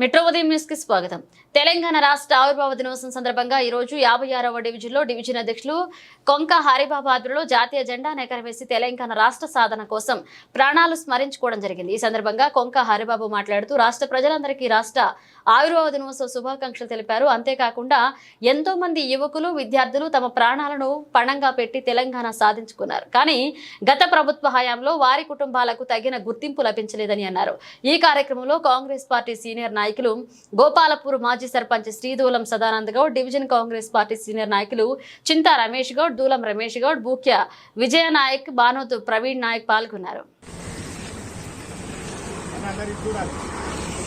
Metro ఉదయం న్యూస్కి స్వాగతం. తెలంగాణ రాష్ట్ర ఆవిర్భావ దినోత్సవం సందర్భంగా ఈ రోజు యాభై ఆరవ డివిజన్లో డివిజన్ అధ్యక్షులు కొంక హరిబాబు ఆధ్వర్యంలో జాతీయ జెండా ఎగరవేసి తెలంగాణ రాష్ట్ర సాధన కోసం ప్రాణాలు స్మరించుకోవడం జరిగింది. ఈ సందర్భంగా కొంక హరిబాబు మాట్లాడుతూ రాష్ట్ర ప్రజలందరికీ రాష్ట్ర ఆవిర్భావ దినోత్సవ శుభాకాంక్షలు తెలిపారు. అంతేకాకుండా ఎంతో మంది యువకులు విద్యార్థులు తమ ప్రాణాలను పణంగా పెట్టి తెలంగాణ సాధించుకున్నారు. కానీ గత ప్రభుత్వ హయాంలో వారి కుటుంబాలకు తగిన గుర్తింపు లభించలేదని అన్నారు. ఈ కార్యక్రమంలో కాంగ్రెస్ పార్టీ సీనియర్ నాయకులు గోపాలపూర్ మాజీ sarpanch Sridulam Sadanand Goud division Congress party senior నాయకులు చింతా రమేష్ గౌడ్ దూలం రమేష్ గౌడ్ బూక్య విజయ నాయక్ బానోతు ప్రవీణ్ నాయక్ పాల్గొన్నారు.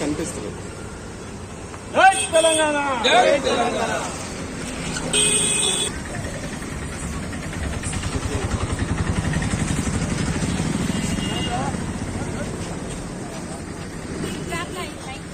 కనిపిస్తుంది.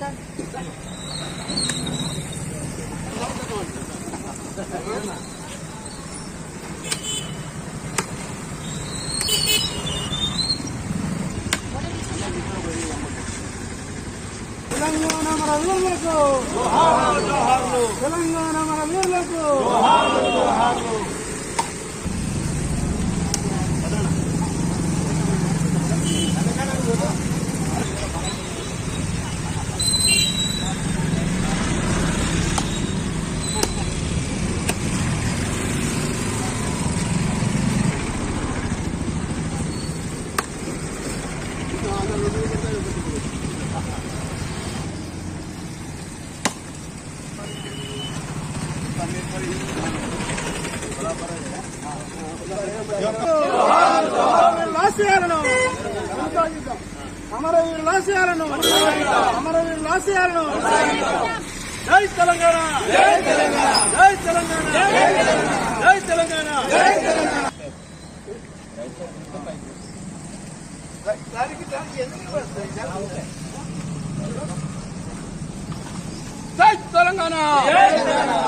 జై తెలంగాణ తెలంగాణ మన వీరులకు తెలంగాణ మన వీరులకు లాస్యాలను అమరవీరు లాస్యాలను అమరవీరు లాస్యాలను జై తెలంగాణ జై తెలంగాణ జై తెలంగాణ జై తెలంగాణ జై తెలంగాణ జై తెలంగాణ. జై తెలంగాణ.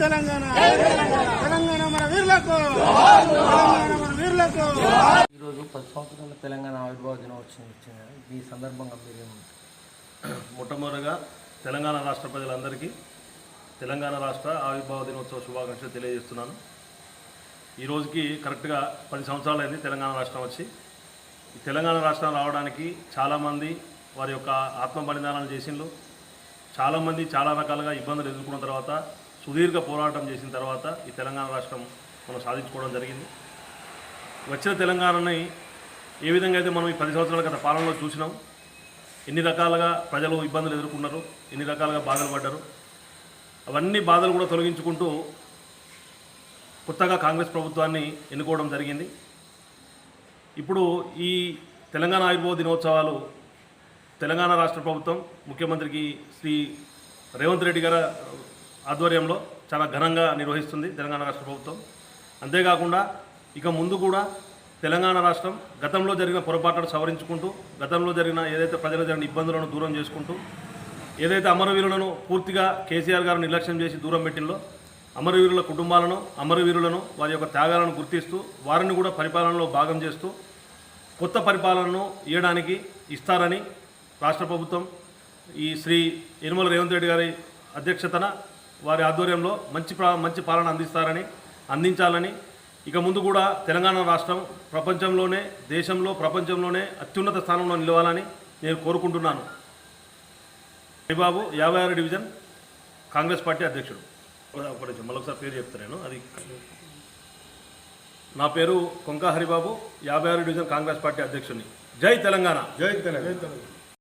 తెలంగాణ. తెలంగాణ మన వీరులకు. తెలంగాణ మన వీరులకు. ఈరోజు పది సంవత్సరాల తెలంగాణ ఆవిర్భావ దినోత్సవం వచ్చింది. ఈ సందర్భంగా మీరు మొట్టమొదటిగా తెలంగాణ రాష్ట్ర ప్రజలందరికీ తెలంగాణ రాష్ట్ర ఆవిర్భావ దినోత్సవ శుభాకాంక్షలు తెలియజేస్తున్నాను. ఈ రోజుకి కరెక్ట్గా పది సంవత్సరాలైంది తెలంగాణ రాష్ట్రం వచ్చి. తెలంగాణ రాష్ట్రం రావడానికి చాలామంది వారి యొక్క ఆత్మ బలిదానాలు చేసిండ్రు. చాలామంది చాలా రకాలుగా ఇబ్బందులు ఎదుర్కొన్న తర్వాత సుదీర్ఘ పోరాటం చేసిన తర్వాత ఈ తెలంగాణ రాష్ట్రం మనం సాధించుకోవడం జరిగింది. వచ్చిన తెలంగాణని ఏ విధంగా అయితే మనం ఈ పది సంవత్సరాల గత పాలనలో చూసినాం ఎన్ని రకాలుగా ప్రజలు ఇబ్బందులు ఎదుర్కొన్నారు ఎన్ని రకాలుగా బాధలు పడ్డారు అవన్నీ బాధలు కూడా తొలగించుకుంటూ కొత్తగా కాంగ్రెస్ ప్రభుత్వాన్ని ఎన్నుకోవడం జరిగింది. ఇప్పుడు ఈ తెలంగాణ ఆయుర్వేద దినోత్సవాలు తెలంగాణ రాష్ట్ర ప్రభుత్వం ముఖ్యమంత్రికి శ్రీ రేవంత్ రెడ్డి గారు ఆధ్వర్యంలో చాలా ఘనంగా నిర్వహిస్తుంది తెలంగాణ రాష్ట్ర ప్రభుత్వం. అంతేకాకుండా ఇక ముందు కూడా తెలంగాణ రాష్ట్రం గతంలో జరిగిన పొరపాట్లను సవరించుకుంటూ గతంలో జరిగిన ఏదైతే ప్రజలు జరిగిన ఇబ్బందులను దూరం చేసుకుంటూ ఏదైతే అమరవీరులను పూర్తిగా కేసీఆర్ గారు నిర్లక్ష్యం చేసి దూరం పెట్టిందో అమరవీరుల కుటుంబాలను అమరవీరులను వారి యొక్క త్యాగాలను గుర్తిస్తూ వారిని కూడా పరిపాలనలో భాగం చేస్తూ కొత్త పరిపాలనను ఇవ్వడానికి ఇస్తారని రాష్ట్ర ప్రభుత్వం ఈ శ్రీ యనుమల రేవంత్ రెడ్డి గారి అధ్యక్షతన వారి ఆధ్వర్యంలో మంచి మంచి పాలన అందిస్తారని అందించాలని. ఇక ముందు కూడా తెలంగాణ రాష్ట్రం ప్రపంచంలోనే దేశంలో ప్రపంచంలోనే అత్యున్నత స్థానంలో నిలవాలని నేను కోరుకుంటున్నాను. హరిబాబు యాభై ఆరు డివిజన్ కాంగ్రెస్ పార్టీ అధ్యక్షుడు. మరొకసారి పేరు చెప్తాను నేను. అది నా పేరు కొంక హరిబాబు యాభై ఆరు డివిజన్ కాంగ్రెస్ పార్టీ అధ్యక్షుడిని. జై తెలంగాణ. జై తెలంగాణ.